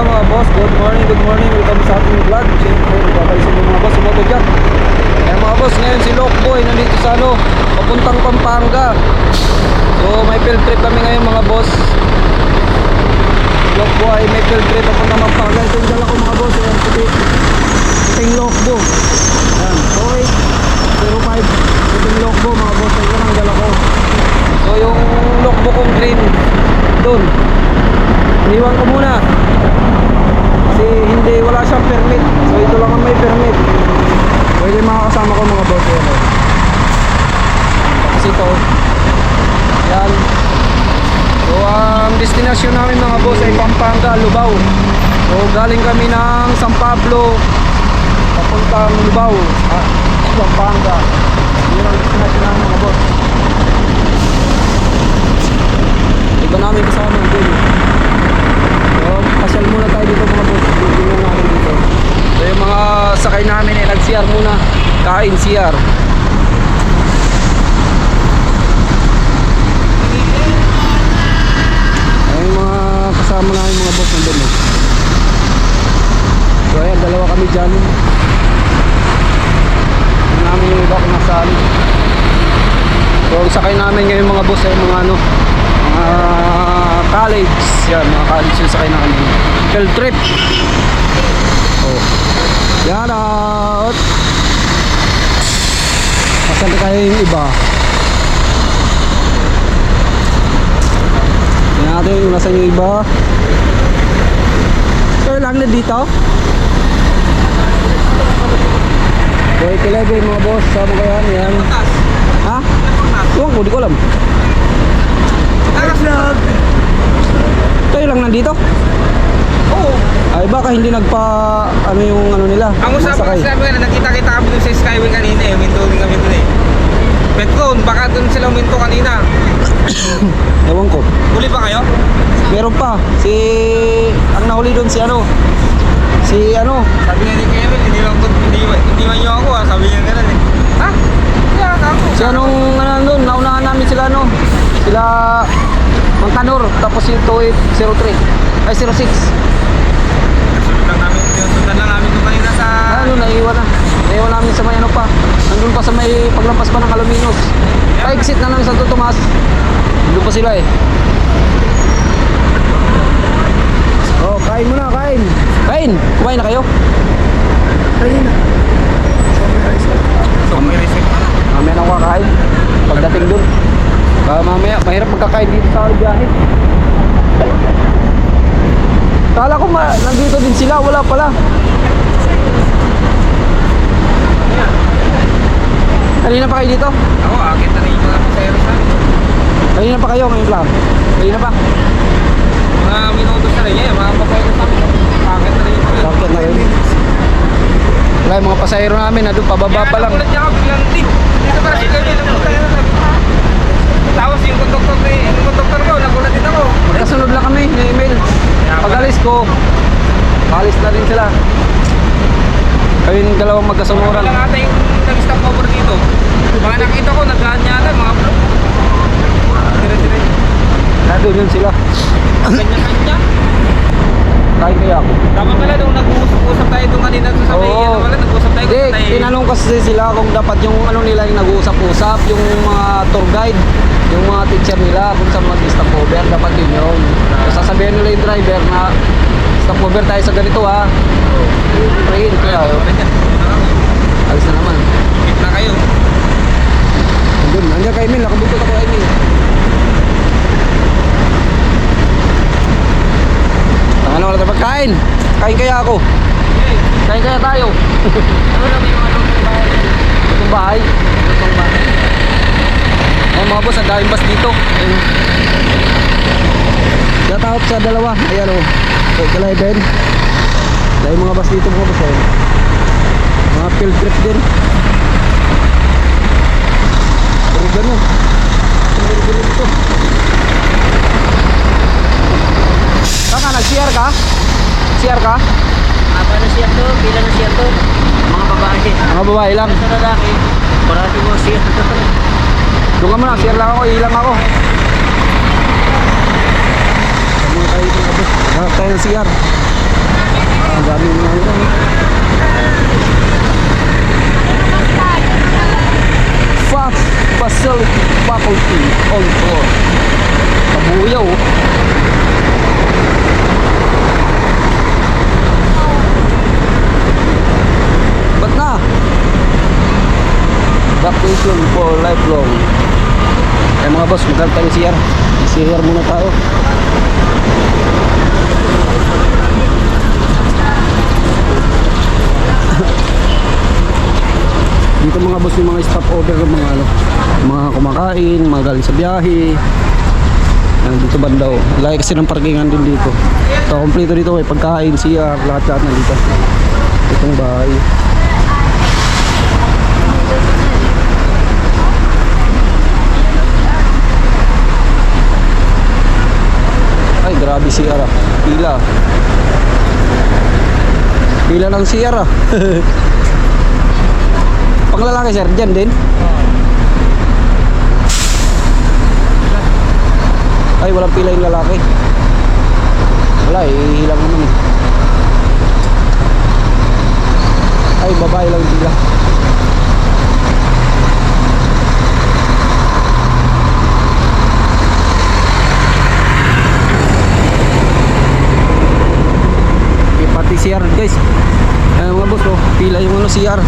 Hello mga boss, good morning, good morning. Welcome sa ating vlog. Siyempre, nagpapalisin yung mga boss sa Motojack. Eh mga boss, ngayon si Lokboy nandito sa ano, papuntang Pampanga. So may field trip kami ngayon mga boss. Lokboy, may field trip papuntang Pampanga. Ito yung dala ko mga boss. Ayan, puti. Puting Lokbo. Ayan, Toy 05. Puting Lokbo mga boss. Ito lang ang dala ko. So yung Lokbo kong green, doon. Iniwan ko muna. Kasi hindi, wala siyang permit. So ito lang ang may permit. Pwede mga kasama ko mga oh. Tapos ito. Yan. So ang destination namin mga boss ay Pampanga, Lubao. So galing kami ng San Pablo papuntang Lubao. Ah, Pampanga. Yun ang destination namin mga boss. Iba namin kasama dun. So, pasyal muna tayo dito mga boss. Bibigyan namin dito. So, yung mga sakay nag-CR muna. Kain CR. Ayun mga kasama namin mga boss nandun eh. So, ayan, dalawa kami dyan. Namin yung iba kung nasaan. So, ang sakay namin ngayon mga boss ay mga ano, mga college. Yan, mga college yung sakay namin. Field trip. Oh. Yan out. Masan kayo yung iba? Tingnan natin yung nasan yung iba. Kayo lang na dito? Boy, kilebe mga boss. Sama kayo yan. yan. Ha? Ewan ko, di ko alam. Kayo lang nandito? Ay baka hindi nagpa ano yung ano nila. Ang usapan kasi sabi nga, nakita-kita kami dun sa Skyway kanina eh. Minto din kami dun eh. Petcon, baka dun sila uminto kanina. Ewan ko. Huli ba kayo? Meron pa si ang nahuli doon si ano? Si ano? Sabi nga ni Kevin, hindi man, hindi, hindi man nyo ako ah. Sabi niya gano'n eh. Ha? Kaya ako. Si anong ano doon? Naunahan namin sila ano? Sila Mangkanor tapos si 2803 ay 06 Sunod lang namin, sundan lang namin nung kanina sa... ano naiwan na naiwan namin sa may ano pa nandun pa sa may paglampas pa ng Alaminos pa-exit na ng Santo Tomas doon pa sila eh. Oh kain muna kain. Kain? Kumain na kayo? Kain na. So, may na. mamaya na kakain. Pagdating doon. Ah, mamaya mahirap magkakain dito sa biyahe Kala ko ma nandito din sila, wala pala. Kanina pa kayo dito? Ako, akit na rin yung pasayro sa amin. Kanina pa kayo ngayon lang? Kanina pa? Mga minutos na rin eh, mga pasayro sa amin. Akit na rin yung na yun? Wala yung mga pasahero namin na doon pababa pa lang. Kaya nagulat niya ako biglang. Dito para si Kevin, nagulat na "Ha?" Tapos yung konduktor ko, yung konduktor ko, nagulat din ako. Kasunod lang kami, may email. Pag alis ko, alis na rin sila. Kami yung dalawang magkasunuran. Wala ata yung nag-stop over dito. Mga nakita ko, naglaan niya ata, mga bro. Dire-dire. Nandun yun sila. Kanya-kanya. Kain kaya ako. Tama pala nung nag-uusap-usap tayo doon kanina sa may Oo. ano pala, nag-uusap tayo Hindi, kung tayo. tinanong kasi sila kung dapat yung ano nila yung nag-uusap-usap, yung mga tour guide, yung mga teacher nila kung saan mag-stop over, dapat yun yun. So, sasabihin nila yung driver na stop over tayo sa ganito ha. Train, kaya oh. alis na naman. Hit na kayo. Andun, andyan kay Emil, nakabutot ako kay Emil. Tangan wala tayo pagkain. Kain kaya ako. Kain kaya tayo. Ano lang yung ano? Itong bahay. Itong bahay. Oh, mga boss, ang daming bus dito. Shout out sa dalawa. Ayan o. Oh. So, Kalaban. Dahil mga bus dito mga boss. Ayun. Mga field trip din. Pero gano'n dito. Kaka, nag-CR ka? CR ka? Apa na siya to? Pila na siya to? Mga babae. Mga babae lang. Sa lalaki, parati mo siya. Doon ka muna, CR lang ako, ilang ako. Muna tayo mga tayo ng CR. Ang dami mga ito. Faculty on tour. Kabuyaw. oh. Ba't na? Vacation for lifelong. Eh mga boss, magkano tayo CR? CR muna tayo. Dito mga boss yung mga stop over ng mga ano, mga kumakain, mga galing sa biyahe. Yan, dito banda oh. Lagi kasi ng parkingan din dito. So, kompleto dito may pagkain, CR, lahat-lahat na dito. Itong bahay. Ay, grabe CR ah. Pila. Pila ng CR ah. Pang lalaki sir, dyan din? Ay, walang pila yung lalaki. Wala, eh, ihilang naman eh. Ay, babae lang pila. Okay, pati CR guys. Ay, mga boss, oh, pila yung ano CR.